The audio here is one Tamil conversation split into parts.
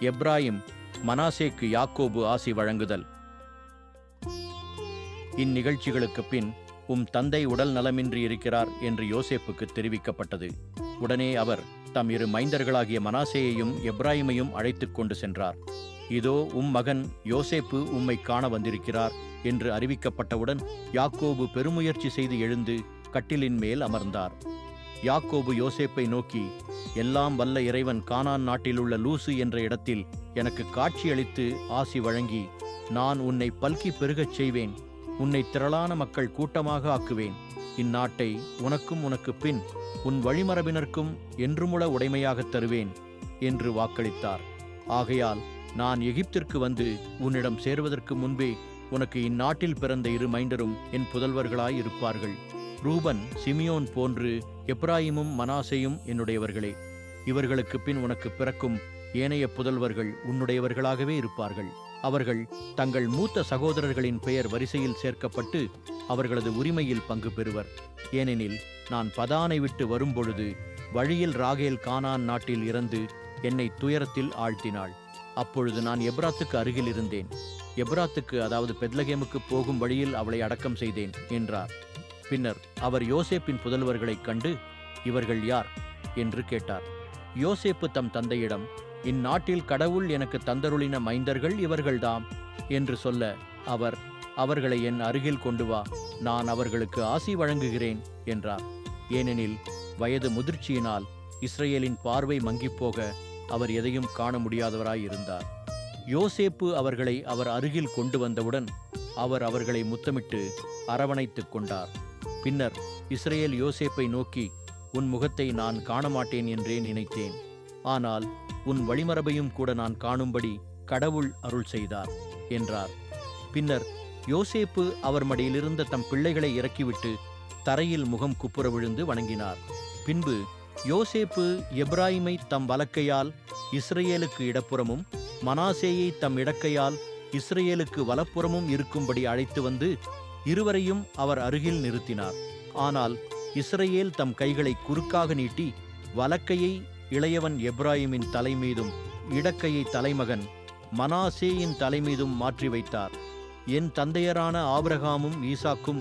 எப்ராயிம் மனாசேக்கு யாக்கோபு ஆசி வழங்குதல். இந்நிகழ்ச்சிகளுக்கு பின் உம் தந்தை உடல் நலமின்றி இருக்கிறார் என்று யோசேப்புக்கு தெரிவிக்கப்பட்டது. உடனே அவர் தம் இரு மைந்தர்களாகிய மனாசேயையும் எப்ராஹிமையும் அழைத்துக் கொண்டு சென்றார். இதோ உம் மகன் யோசேப்பு உம்மை காண வந்திருக்கிறார் என்று அறிவிக்கப்பட்டவுடன் யாக்கோபு பெருமுயற்சி செய்து எழுந்து கட்டிலின் மேல் அமர்ந்தார். யாக்கோபு யோசேப்பை நோக்கி எல்லாம் வல்ல இறைவன் கானான் நாட்டிலுள்ள லூசு என்ற இடத்தில் எனக்கு காட்சியளித்து ஆசி வழங்கி நான் உன்னை பல்கி பெருகச் செய்வேன். உன்னை திரளான மக்கள் கூட்டமாக ஆக்குவேன். இந்நாட்டை உனக்கும் உனக்கு பின் உன் வழிமரபினருக்கும் என்றுமுள உடைமையாகத் தருவேன் என்று வாக்களித்தார். ஆகையால் நான் எகிப்திற்கு வந்து உன்னிடம் சேர்வதற்கு முன்பே உனக்கு இந்நாட்டில் பிறந்த இரு மைண்டரும் என் புதல்வர்களாய் இருப்பார்கள் ரூபன் சிமியோன் போன்று எப்ராயிமும் மனாசையும் என்னுடையவர்களே இவர்களுக்கு பின் உனக்கு பிறக்கும் ஏனைய புதல்வர்கள் உன்னுடையவர்களாகவே இருப்பார்கள். அவர்கள் தங்கள் மூத்த சகோதரர்களின் பெயர் வரிசையில் சேர்க்கப்பட்டு அவர்களது உரிமையில் பங்கு பெறுவர். ஏனெனில் நான் பதானை விட்டு வரும்பொழுது வழியில் ராகேல் கானான் நாட்டில் இறந்து என்னை துயரத்தில் ஆழ்த்தினாள். அப்பொழுது நான் எப்ராத்துக்கு அருகில் இருந்தேன். எப்ராத்துக்கு அதாவது பெத்லகேமுக்கு போகும் வழியில் அவளை அடக்கம் செய்தேன் என்றார். பின்னர் அவர் யோசேப்பின் புதல்வர்களைக் கண்டு இவர்கள் யார்? என்று கேட்டார். யோசேப்பு தம் தந்தையிடம் இந்நாட்டில் கடவுள் எனக்கு தந்தருளின மைந்தர்கள் இவர்கள்தாம் என்று சொல்ல அவர் அவர்களை என் அருகில் கொண்டு வா நான் அவர்களுக்கு ஆசி வழங்குகிறேன் என்றார். ஏனெனில் வயது முதிர்ச்சியினால் இஸ்ரேலின் பார்வை மங்கிப்போக அவர் எதையும் காண முடியாதவராயிருந்தார். யோசேப்பு அவர்களை அவர் அருகில் கொண்டு வந்தவுடன் அவர் அவர்களை முத்தமிட்டு அரவணைத்துக் கொண்டார். பின்னர் இஸ்ரேல் யோசேப்பை நோக்கி உன் முகத்தை நான் காணமாட்டேன் என்றே நினைத்தேன். ஆனால் உன் வழிமரபையும் கூட நான் காணும்படி கடவுள் அருள் செய்தார் என்றார். பின்னர் யோசேப்பு அவர் மடியிலிருந்த தம் பிள்ளைகளை இறக்கிவிட்டு தரையில் முகம் குப்புற விழுந்து வணங்கினார். பின்பு யோசேப்பு எப்ராஹிமை தம் வலக்கையால் இஸ்ரேலுக்கு இடப்புறமும் மனாசேயை தம் இடக்கையால் இஸ்ரேலுக்கு வலப்புறமும் இருக்கும்படி அழைத்து வந்து இருவரையும் அவர் அருகில் நிறுத்தினார். ஆனால் இஸ்ரேல் தம் கைகளை குறுக்காக நீட்டி வலக்கையை இளையவன் எப்ராயிமின் தலைமீதும் இடக்கையை தலைமகன் மனாசேயின் தலைமீதும் மாற்றி வைத்தார். என் தந்தையரான ஆபிரகாமும் ஈசாக்கும்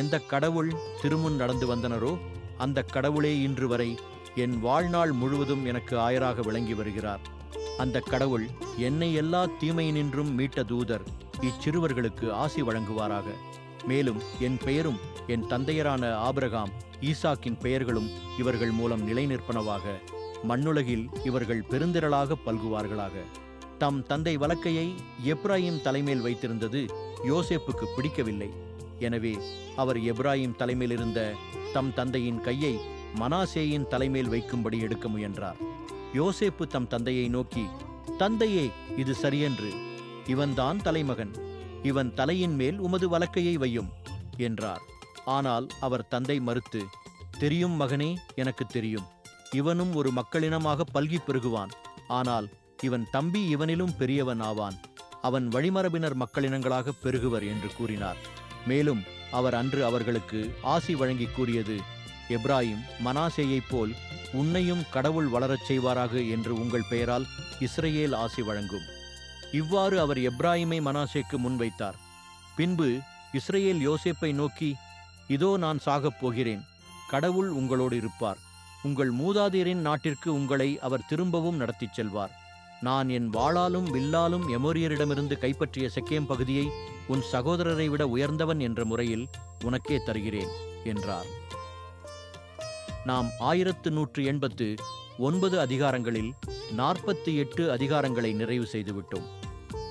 எந்த கடவுள் திருமுன் நடந்து வந்தனரோ அந்த கடவுளே இன்று வரை என் வாழ்நாள் முழுவதும் எனக்கு ஆயராக விளங்கி வருகிறார். அந்த கடவுள் என்னை எல்லா தீமையினின்றும் மீட்ட தூதர். இச்சிறுவர்களுக்கு ஆசி வழங்குவாராக. மேலும் என் பெயரும் என் தந்தையரான ஆபிரகாம் ஈசாக்கின் பெயர்களும் இவர்கள் மூலம் நிலைநிற்பனவாக. மண்ணுலகில் இவர்கள் பெருந்திரளாக பல்குவார்களாக. தம் தந்தை வழக்கையை எப்ராஹிம் தலைமேல் வைத்திருந்தது யோசேப்புக்கு பிடிக்கவில்லை. எனவே அவர் எப்ராஹிம் தலைமையில் இருந்த தம் தந்தையின் கையை மனாசேயின் தலைமேல் வைக்கும்படி எடுக்க முயன்றார். யோசேப்பு தம் தந்தையை நோக்கி தந்தையே இது சரியென்று. இவன்தான் தலைமகன். இவன் தலையின் மேல் உமது வலக்கையை வையும் என்றார். ஆனால் அவர் தந்தை மறுத்து தெரியும் மகனே எனக்கு தெரியும். இவனும் ஒரு மக்களினமாக பல்கி பெருகுவான். ஆனால் இவன் தம்பி இவனிலும் பெரியவன் ஆவான். அவன் வழிமரபினர் மக்களினங்களாக பெருகுவர் என்று கூறினார். மேலும் அவர் அன்று அவர்களுக்கு ஆசி வழங்கி கூறியது எப்ராயிம் மனாசேயைப் போல் உன்னையும் கடவுள் வளரச் செய்வாராக என்று உங்கள் பெயரால் இஸ்ரேல் ஆசி வழங்கும். இவ்வாறு அவர் எப்ராஹிமை மனாசேக்கு முன்வைத்தார். பின்பு இஸ்ரேல் யோசேப்பை நோக்கி இதோ நான் சாகப் போகிறேன். கடவுள் உங்களோடு இருப்பார். உங்கள் மூதாதையரின் நாட்டிற்கு உங்களை அவர் திரும்பவும் நடத்திச் செல்வார். நான் என் வாளாலும் வில்லாலும் எமோரியரிடமிருந்து கைப்பற்றிய செக்கேம் பகுதியை உன் சகோதரரை விட உயர்ந்தவன் என்ற முறையில் உனக்கே தருகிறேன் என்றார். நாம் ஆயிரத்து நூற்று எண்பத்து ஒன்பது அதிகாரங்களில் நாற்பத்தி எட்டு அதிகாரங்களை நிறைவு செய்துவிட்டோம்.